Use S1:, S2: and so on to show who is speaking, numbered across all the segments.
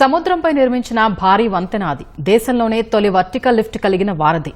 S1: సముద్రంపై నిర్మించిన భారీ వంతెన దేశంలోనే తొలి వర్టికల్ లిఫ్ట్ కలిగిన వారధి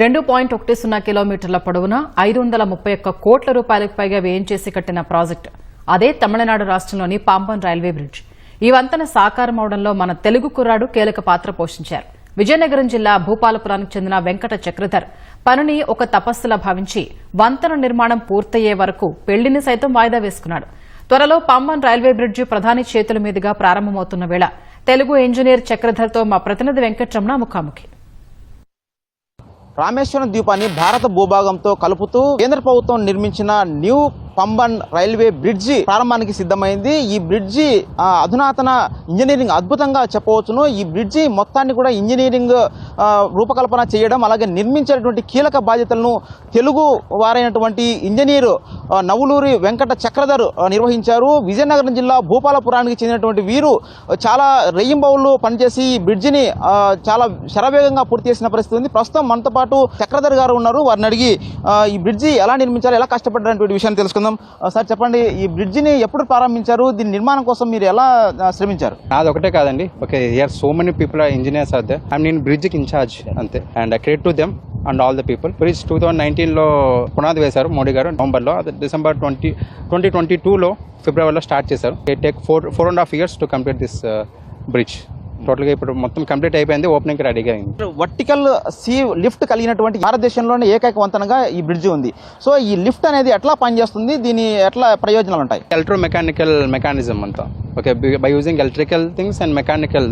S1: రెండు పాయింట్ ఒకటి సున్నా కిలోమీటర్ల పొడవున ఐదు వందల ముప్పై ఒక్క కోట్ల రూపాయలకు పైగా వ్యయం చేసి కట్టిన ప్రాజెక్టు అదే తమిళనాడు రాష్ట్రంలోని పాంబన్ రైల్వే బ్రిడ్జ్ ఈ వంతెన సాకారం అవడంలో మన తెలుగు కుర్రాడు కీలక పాత్ర పోషించారు విజయనగరం జిల్లా భూపాలపురానికి చెందిన వెంకట చక్రధర్ పనిని ఒక తపస్సులా భావించి వంతెన నిర్మాణం పూర్తయ్యే వరకు పెళ్లిని సైతం వాయిదా వేసుకున్నాడు త్వరలో పాంబన్ రైల్వే బ్రిడ్జి ప్రధాని చేతుల మీదుగా ప్రారంభమవుతున్న వేళ తెలుగు ఇంజనీర్ చక్రధర్తో మా ప్రతినిధి వెంకటరమణ ముఖాముఖి
S2: రామేశ్వరం ద్వీపాన్ని భారత భూభాగంతో కలుపుతూ కేంద్ర ప్రభుత్వం నిర్మించిన న్యూ పంబన్ రైల్వే బ్రిడ్జి ప్రారంభానికి సిద్ధమైంది ఈ బ్రిడ్జి అధునాతన ఇంజనీరింగ్ అద్భుతంగా చెప్పవచ్చును ఈ బ్రిడ్జి మొత్తాన్ని కూడా ఇంజనీరింగ్ రూపకల్పన చేయడం అలాగే నిర్మించేటువంటి కీలక బాధ్యతలను తెలుగు వారైనటువంటి ఇంజనీరు నవులూరి వెంకట చక్రధర్ నిర్వహించారు విజయనగరం జిల్లా భూపాలపురానికి చెందినటువంటి వీరు చాలా బౌళ్ళు పనిచేసి ఈ బ్రిడ్జిని చాలా శరవేగంగా పూర్తి చేసిన పరిస్థితి ఉంది ప్రస్తుతం మనతో పాటు చక్రధర్ గారు ఉన్నారు వారిని అడిగి ఈ బ్రిడ్జి ఎలా నిర్మించాలి ఎలా కష్టపడ్డారు విషయాన్ని తెలుసుకుందాం మాట్లాడుకుందాం సార్ చెప్పండి ఈ బ్రిడ్జిని ఎప్పుడు ప్రారంభించారు దీని నిర్మాణం కోసం మీరు ఎలా శ్రమించారు
S3: అది ఒకటే కాదండి okay are so many people are engineers are they and నేను బ్రిడ్జ్కి ఇన్ఛార్జ్ అంతే and credit to them and all the people bridge two thousand నైన్టీన్లో పునాది వేశారు మోడీ గారు నవంబర్లో డిసెంబర్ ట్వంటీ ట్వంటీ ట్వంటీ టూలో ఫిబ్రవరిలో స్టార్ట్ చేశారు take four four and half years to complete this bridge టోటల్గా hmm. ఇప్పుడు మొత్తం కంప్లీట్ అయిపోయింది ఓపెనింగ్ రెడీగా అయింది
S2: వర్టికల్ సీ లిఫ్ట్ కలిగినటువంటి భారతదేశంలోనే ఏకైక వంతనగా ఈ బ్రిడ్జ్ ఉంది సో ఈ లిఫ్ట్ అనేది ఎట్లా పనిచేస్తుంది దీని ఎట్లా ప్రయోజనాలు ఉంటాయి
S3: ఎలక్ట్రో మెకానికల్ మెకానిజం అంతా okay by using electrical things and mechanical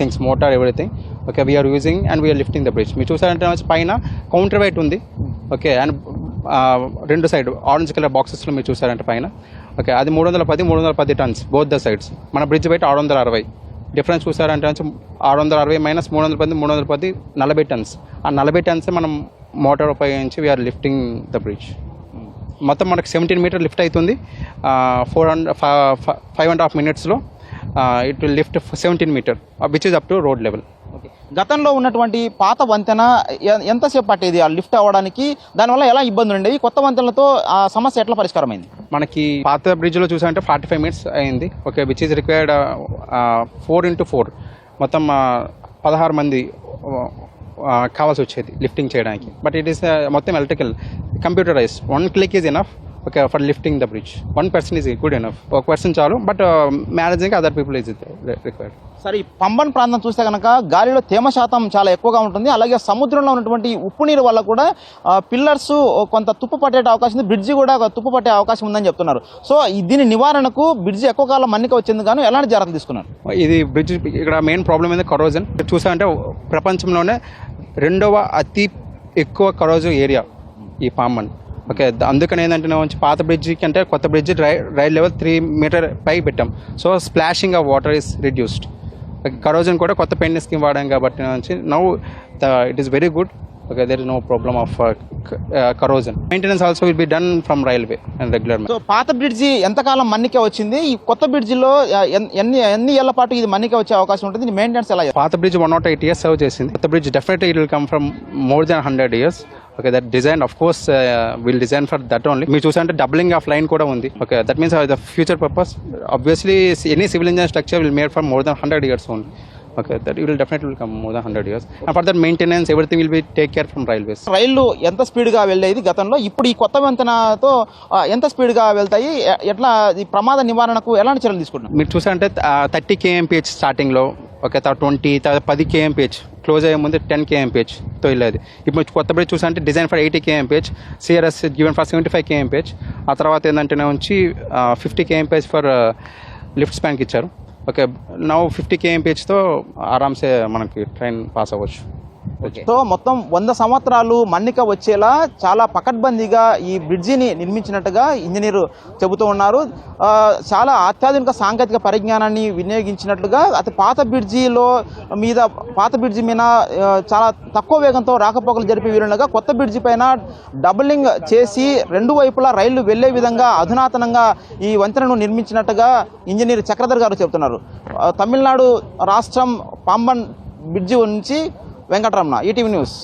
S3: things motor ఎవరైతే okay we are using and we are lifting the bridge మీరు చూసారంటే పైన కౌంటర్ వైట్ ఉంది ఓకే అండ్ రెండు సైడ్ ఆరెంజ్ కలర్ బాక్సెస్లో మీరు చూసారంటే పైన ఓకే అది మూడు వందల పది మూడు వందల పది టన్స్ బోత్ ద సైడ్స్ మన బ్రిడ్జ్ బయట ఆరు వందల అరవై డిఫరెన్స్ చూసారంటే ఆరు వందల అరవై మైనస్ మూడు వందల పది మూడు వందల పది నలభై టన్స్ ఆ నలభై టన్స్ మనం మోటార్ ఉపయోగించి వీఆర్ లిఫ్టింగ్ ద బ్రిడ్జ్ మొత్తం మనకు సెవెంటీన్ మీటర్ లిఫ్ట్ అవుతుంది four hundred five and half మినిట్స్లో it will lift seventeen metre which is up to road level
S2: గతంలో ఉన్నటువంటి పాత వంతెన ఎంతసేపు పట్టేది ఆ లిఫ్ట్ అవ్వడానికి దానివల్ల ఎలా ఇబ్బందులు ఉండేవి కొత్త వంతెనలతో ఆ సమస్య ఎట్లా పరిష్కారమైంది
S3: మనకి పాత బ్రిడ్జ్లో చూసామంటే ఫార్టీ ఫైవ్ మినిట్స్ అయింది okay which is required four into four మొత్తం uh, పదహారు మంది uh, uh, కావాల్సి వచ్చేది లిఫ్టింగ్ చేయడానికి బట్ ఇట్ ఈస్ మొత్తం electrical computerize one click is enough okay for lifting the bridge one person is good enough ఒక person చాలు but managing other people is required
S2: సరే ఈ పంబన్ ప్రాంతం చూస్తే కనుక గాలిలో తేమ శాతం చాలా ఎక్కువగా ఉంటుంది అలాగే సముద్రంలో ఉన్నటువంటి ఉప్పు నీరు వల్ల కూడా పిల్లర్స్ కొంత తుప్పు పట్టే అవకాశం ఉంది బ్రిడ్జి కూడా తుప్పు పట్టే అవకాశం ఉందని చెప్తున్నారు సో దీని నివారణకు బ్రిడ్జ్ ఎక్కువ కాలం మన్నిక వచ్చింది కానీ ఎలాంటి జాగ్రత్తలు తీసుకున్నారు
S3: ఇది బ్రిడ్జ్ ఇక్కడ మెయిన్ ప్రాబ్లం ఏంది కరోజన్ చూసామంటే ప్రపంచంలోనే రెండవ అతి ఎక్కువ కరోజన్ ఏరియా ఈ పాంబన్ ఓకే అందుకని ఏంటంటే వచ్చి పాత బ్రిడ్జికి అంటే కొత్త బ్రిడ్జ్ రై రైల్ లెవెల్ త్రీ మీటర్ పై పెట్టాం so splashing of water is reduced corrosion కూడా కొత్త పెయింట్ స్కీమ్ వాడాం కాబట్టి నుంచి now it is very good okay there is no problem of corrosion maintenance also will be done from railway and regular
S2: so పాత bridge ఎంతకాలం మన్నికే వచ్చింది ఈ కొత్త బ్రిడ్జ్లో ఎన్ని ఎన్ని ఏళ్ళ పాటు ఇది మన్నికే వచ్చే అవకాశం ఉంటుంది మెయింటెనెన్స్ ఎలా
S3: పాత bridge one not eight years serve చేసింది కొత్త bridge definitely it will come from more than hundred years okay that design of course will design for that only మీరు చూసారంటే డబ్లింగ్ ఆఫ్ లైన్ కూడా ఉంది okay that means the future purpose obviously any civil engineer structure will made for more than hundred years only okay that will definite will come more than hundred years for that maintenance everything will be take care from railways
S2: రైళ్లు ఎంత స్పీడ్గా వెళ్ళేది గతంలో ఇప్పుడు ఈ కొత్త వంతెనతో ఎంత స్పీడ్గా వెళ్తాయి ఎట్లా ఈ ప్రమాద నివారణకు ఎలాంటి చర్యలు తీసుకుంటున్నారు
S3: మీరు చూసారంటే థర్టీ కేఎంపీహెచ్ స్టార్టింగ్లో ఓకే తర్వాత ట్వంటీ తర్వాత పది కేఎంపీహెచ్ క్లోజ్ అయ్యే ముందు టెన్ కేఎంపీహెచ్తో వెళ్ళేది ఇప్పుడు కొత్త బ్రిడ్జ్ చూసానంటే design for eighty KMPH CRS given for seventy five KMPH ఆ తర్వాత ఏంటంటేనే ఉంచి ఫిఫ్టీ కేఎంపీహెచ్ ఫర్ లిఫ్ట్ స్పాన్కి ఇచ్చారు ఓకే నౌ ఫిఫ్టీ కేఎంపీహెచ్తో ఆరామ్సే మనకి ట్రైన్ పాస్ అవ్వచ్చు
S2: సో మొత్తం వంద సంవత్సరాలు మన్నిక వచ్చేలా చాలా పకడ్బందీగా ఈ బ్రిడ్జిని నిర్మించినట్టుగా ఇంజనీర్ చెబుతూ ఉన్నారు చాలా అత్యాధునిక సాంకేతిక పరిజ్ఞానాన్ని వినియోగించినట్లుగా అతి పాత బ్రిడ్జిలో మీద పాత బ్రిడ్జి మీద చాలా తక్కువ వేగంతో రాకపోకలు జరిపే వీలుండగా కొత్త బ్రిడ్జి పైన డబులింగ్ చేసి రెండు వైపులా రైళ్లు వెళ్లే విధంగా అధునాతనంగా ఈ వంతెనను నిర్మించినట్టుగా ఇంజనీర్ చక్రధర్ గారు చెబుతున్నారు తమిళనాడు రాష్ట్రం పాంబన్ బ్రిడ్జి నుంచి வெங்கட்ராமனா இடிவி e நியூஸ்